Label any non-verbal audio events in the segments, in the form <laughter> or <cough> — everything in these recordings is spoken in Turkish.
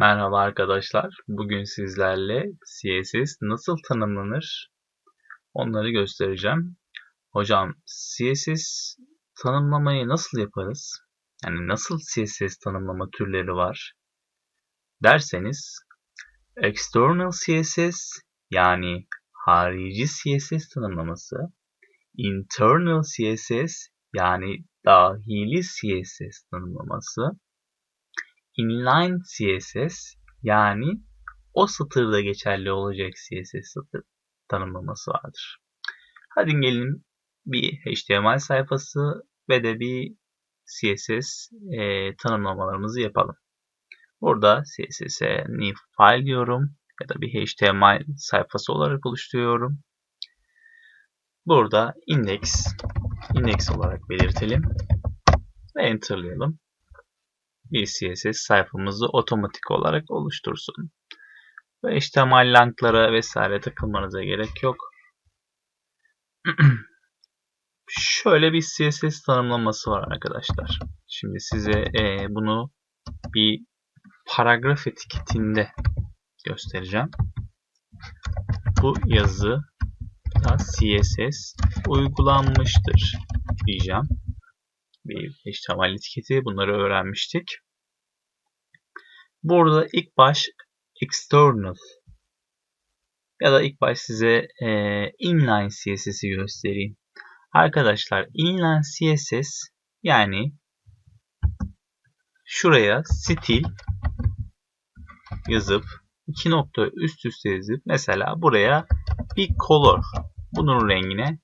Merhaba arkadaşlar. Bugün sizlerle CSS nasıl tanımlanır onları göstereceğim. Hocam CSS tanımlamayı nasıl yaparız? Yani nasıl CSS tanımlama türleri var? Derseniz external CSS yani harici CSS tanımlaması, internal CSS yani dahili CSS tanımlaması, inline CSS yani o satırda geçerli olacak CSS satır tanımlaması vardır. Hadi gelin bir HTML sayfası ve de bir CSS e, tanımlamalarımızı yapalım. Burada CSS'e new file diyorum ya da bir HTML sayfası olarak oluşturuyorum. Burada index index olarak belirtelim ve enterlayalım bir CSS sayfamızı otomatik olarak oluştursun. Ve HTML linklara vesaire takılmanıza gerek yok. <clears throat> Şöyle bir CSS tanımlaması var arkadaşlar. Şimdi size e, bunu bir paragraf etiketinde göstereceğim. Bu yazı CSS uygulanmıştır diyeceğim bir HTML etiketi. Bunları öğrenmiştik. Burada ilk baş external ya da ilk baş size e, inline CSS'i göstereyim. Arkadaşlar inline CSS yani şuraya stil yazıp iki nokta üst üste yazıp mesela buraya bir color bunun rengine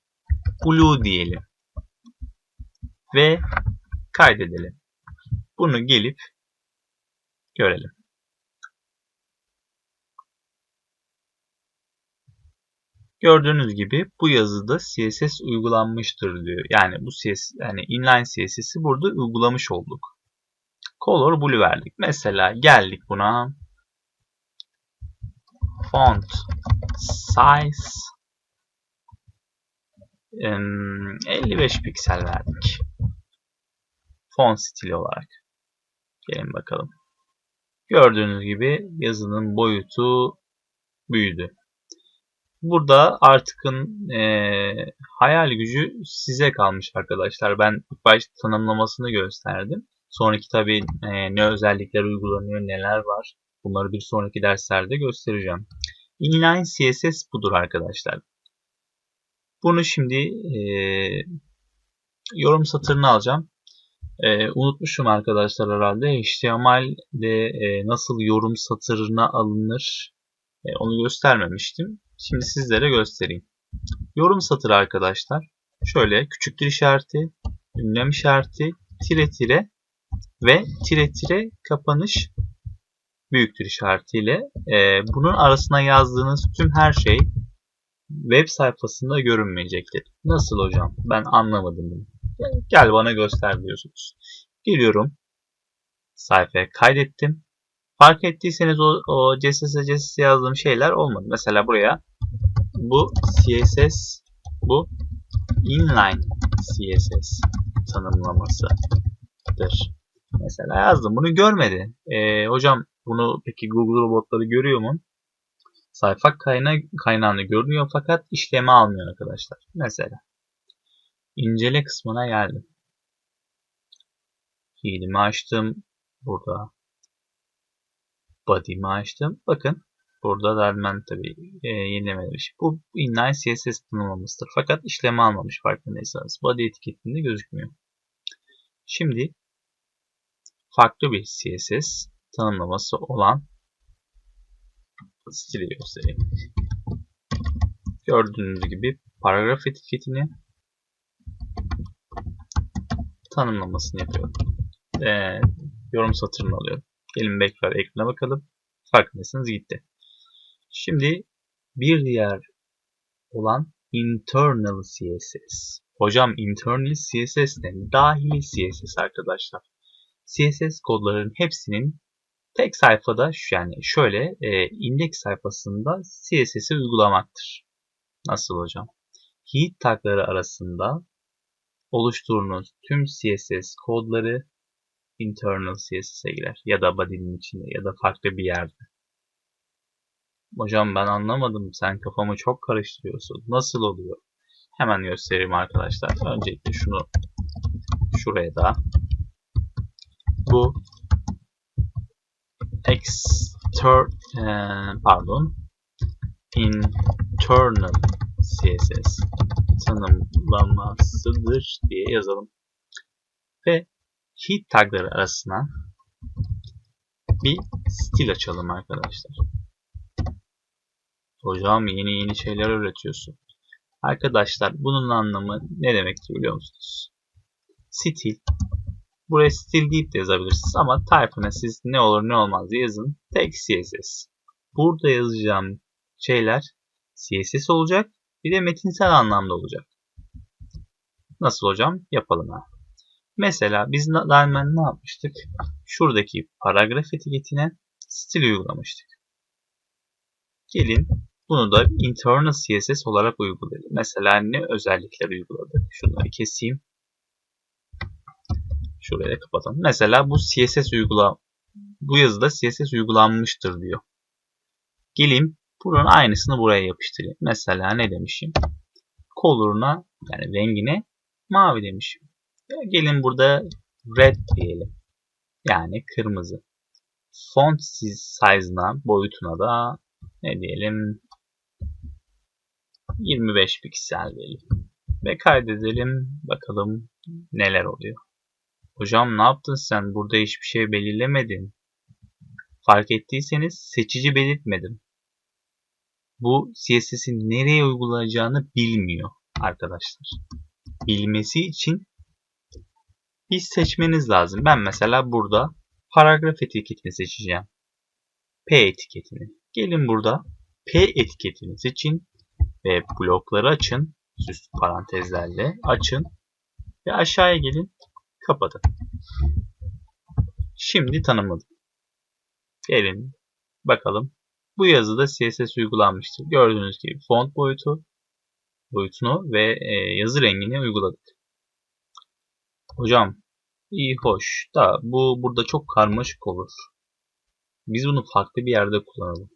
blue diyelim ve kaydedelim. Bunu gelip görelim. Gördüğünüz gibi bu yazıda CSS uygulanmıştır diyor. Yani bu CSS yani inline CSS'i burada uygulamış olduk. Color blue verdik. Mesela geldik buna font size 55 piksel verdik font stili olarak. Gelin bakalım. Gördüğünüz gibi yazının boyutu büyüdü. Burada artıkın e, hayal gücü size kalmış arkadaşlar. Ben ilk başta tanımlamasını gösterdim. Sonraki tabi e, ne özellikler uygulanıyor, neler var. Bunları bir sonraki derslerde göstereceğim. Inline CSS budur arkadaşlar. Bunu şimdi e, yorum satırını alacağım. E, unutmuşum arkadaşlar herhalde. HTML'de e, nasıl yorum satırına alınır e, onu göstermemiştim. Şimdi sizlere göstereyim. Yorum satırı arkadaşlar. Şöyle küçüktür işareti, ünlem işareti, tire tire ve tire tire kapanış büyüktür işaretiyle. E, bunun arasına yazdığınız tüm her şey web sayfasında görünmeyecektir. Nasıl hocam? Ben anlamadım bunu. Gel bana göster diyorsunuz. Geliyorum. Sayfaya kaydettim. Fark ettiyseniz o, o CSS CSS yazdığım şeyler olmadı. Mesela buraya bu CSS bu inline CSS tanımlamasıdır. Mesela yazdım. Bunu görmedi. Ee, hocam bunu peki Google robotları görüyor mu? Sayfa kayna kaynağını görünüyor fakat işleme almıyor arkadaşlar. Mesela incele kısmına geldim. Fiilimi açtım. Burada body'mi açtım. Bakın burada dermen tabi e, yenilememiş. Bu inline CSS tanımlamasıdır. Fakat işleme almamış farkındaysanız. Body etiketinde gözükmüyor. Şimdi farklı bir CSS tanımlaması olan stili göstereyim. Gördüğünüz gibi paragraf etiketini tanımlamasını yapıyorum. Ee, yorum satırını alıyorum. Gelin bekler ekrana bakalım. Farkındaysanız gitti. Şimdi bir diğer olan internal CSS. Hocam internal CSS ne? Dahili CSS arkadaşlar. CSS kodlarının hepsinin tek sayfada yani şöyle e, indeks sayfasında CSS'i uygulamaktır. Nasıl hocam? Heat tagları arasında oluşturduğunuz tüm CSS kodları internal CSS'e girer. Ya da body'nin içinde ya da farklı bir yerde. Hocam ben anlamadım. Sen kafamı çok karıştırıyorsun. Nasıl oluyor? Hemen göstereyim arkadaşlar. Öncelikle şunu şuraya da bu exter pardon internal CSS tanımlamasıdır diye yazalım. Ve heat tagları arasına bir stil açalım arkadaşlar. Hocam yeni yeni şeyler öğretiyorsun. Arkadaşlar bunun anlamı ne demektir biliyor musunuz? Stil. Buraya stil deyip de yazabilirsiniz ama type'ına siz ne olur ne olmaz diye yazın. Tek CSS. Burada yazacağım şeyler CSS olacak. Bir de metinsel anlamda olacak. Nasıl hocam? Yapalım ha. Mesela biz daima ne yapmıştık? Şuradaki paragraf etiketine stil uygulamıştık. Gelin bunu da internal CSS olarak uygulayalım. Mesela ne özellikler uyguladık? Şunları keseyim. Şurayı da kapatalım. Mesela bu CSS uygula bu yazıda CSS uygulanmıştır diyor. Gelin bunun aynısını buraya yapıştırayım. Mesela ne demişim? Color'una yani rengine mavi demişim. Gelin burada red diyelim. Yani kırmızı. Font size'ına, boyutuna da ne diyelim 25 piksel diyelim. Ve kaydedelim. Bakalım neler oluyor. Hocam ne yaptın sen? Burada hiçbir şey belirlemedin. Fark ettiyseniz seçici belirtmedim. Bu CSS'in nereye uygulayacağını bilmiyor arkadaşlar. Bilmesi için bir seçmeniz lazım. Ben mesela burada paragraf etiketini seçeceğim. P etiketini. Gelin burada P etiketini seçin ve blokları açın. Süslü parantezlerle açın. Ve aşağıya gelin. Kapatın. Şimdi tanımladım. Gelin bakalım. Bu yazıda CSS uygulanmıştır. Gördüğünüz gibi font boyutu boyutunu ve e, yazı rengini uyguladık. Hocam iyi hoş da bu burada çok karmaşık olur. Biz bunu farklı bir yerde kullanalım.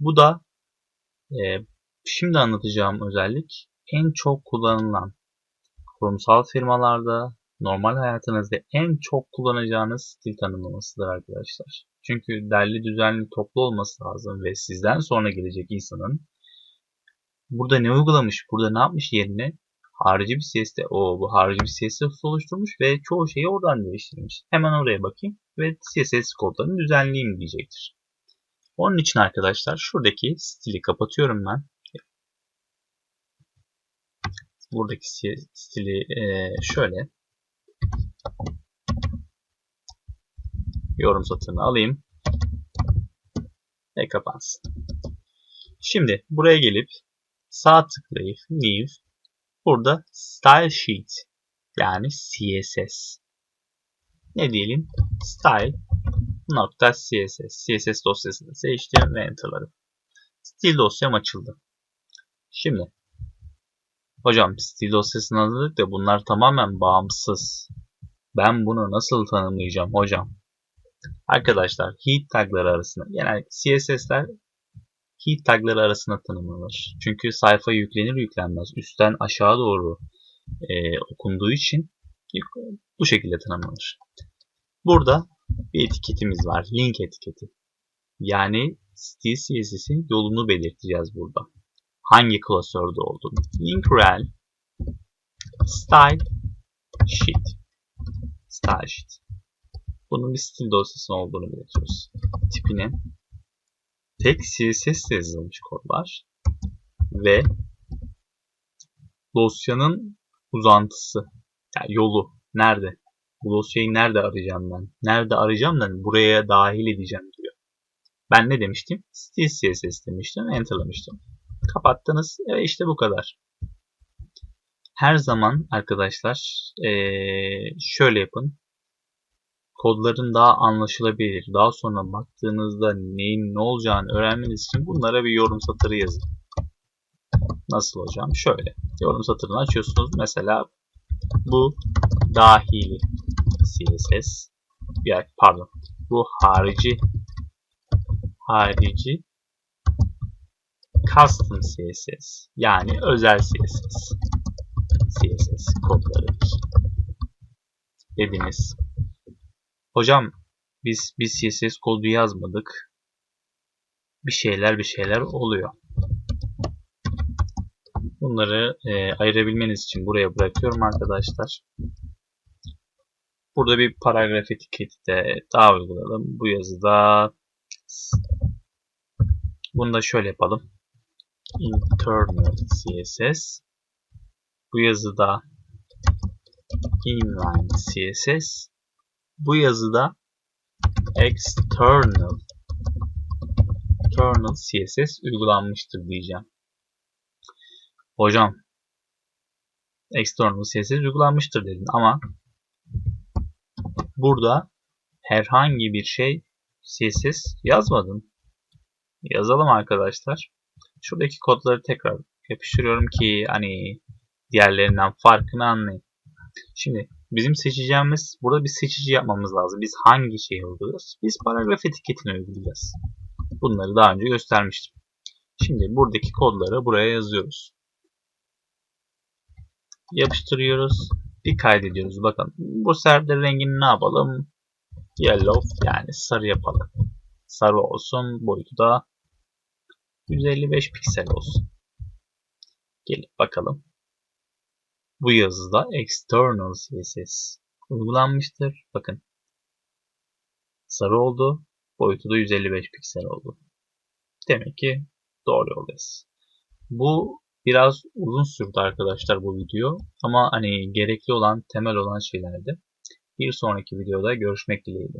Bu da e, şimdi anlatacağım özellik en çok kullanılan kurumsal firmalarda normal hayatınızda en çok kullanacağınız stil tanımlamasıdır arkadaşlar. Çünkü derli düzenli toplu olması lazım ve sizden sonra gelecek insanın burada ne uygulamış, burada ne yapmış yerine harici bir CSS o bu harici bir CSS oluşturmuş ve çoğu şeyi oradan değiştirmiş. Hemen oraya bakayım ve CSS kodlarını düzenleyeyim diyecektir. Onun için arkadaşlar şuradaki stili kapatıyorum ben. Buradaki stili şöyle yorum satırını alayım ve kapansın. Şimdi buraya gelip sağ tıklayıp New burada Style Sheet yani CSS ne diyelim style nokta CSS CSS dosyasını seçtim ve enterladım. Stil dosyam açıldı. Şimdi hocam stil dosyasını hazırladık da bunlar tamamen bağımsız. Ben bunu nasıl tanımlayacağım hocam? Arkadaşlar heat tagları arasında genelde CSS'ler heat tagları arasında tanımlanır. Çünkü sayfa yüklenir yüklenmez üstten aşağı doğru e, okunduğu için bu şekilde tanımlanır. Burada bir etiketimiz var. Link etiketi. Yani stil CSS'in yolunu belirteceğiz burada. Hangi klasörde olduğunu. Link rel style sheet style sheet. Bunun bir stil dosyası olduğunu belirtiyoruz. Tipine tek CSS yazılmış kodlar ve dosyanın uzantısı yani yolu nerede bu dosyayı nerede arayacağım ben? Nerede arayacağım da buraya dahil edeceğim diyor. Ben ne demiştim? Stil CSS demiştim. Enterlamıştım. Kapattınız. E işte bu kadar. Her zaman arkadaşlar ee, şöyle yapın. Kodların daha anlaşılabilir. Daha sonra baktığınızda neyin ne olacağını öğrenmeniz için bunlara bir yorum satırı yazın. Nasıl hocam? Şöyle. Yorum satırını açıyorsunuz. Mesela bu dahili CSS. Ya pardon. Bu harici harici custom CSS yani özel CSS CSS kodlarıdır. Dediniz. Hocam biz biz CSS kodu yazmadık. Bir şeyler bir şeyler oluyor. Bunları e, ayırabilmeniz için buraya bırakıyorum arkadaşlar. Burada bir paragraf etiketi de daha uygulayalım. Bu yazıda bunu da şöyle yapalım. Internal CSS bu yazıda inline CSS bu yazıda external external CSS uygulanmıştır diyeceğim. Hocam external CSS uygulanmıştır dedin ama burada herhangi bir şey CSS yazmadın. Yazalım arkadaşlar. Şuradaki kodları tekrar yapıştırıyorum ki hani diğerlerinden farkını anlayın. Şimdi bizim seçeceğimiz burada bir seçici yapmamız lazım. Biz hangi şeyi uyguluyoruz? Biz paragraf etiketini uygulayacağız. Bunları daha önce göstermiştim. Şimdi buradaki kodları buraya yazıyoruz. Yapıştırıyoruz. Bir kaydediyoruz. Bakın bu server rengini ne yapalım? Yellow yani sarı yapalım. Sarı olsun. Boyutu da 155 piksel olsun. Gelip bakalım. Bu yazıda external CSS uygulanmıştır. Bakın. Sarı oldu. Boyutu da 155 piksel oldu. Demek ki doğru yoldayız. Bu biraz uzun sürdü arkadaşlar bu video. Ama hani gerekli olan, temel olan şeylerdi. Bir sonraki videoda görüşmek dileğiyle.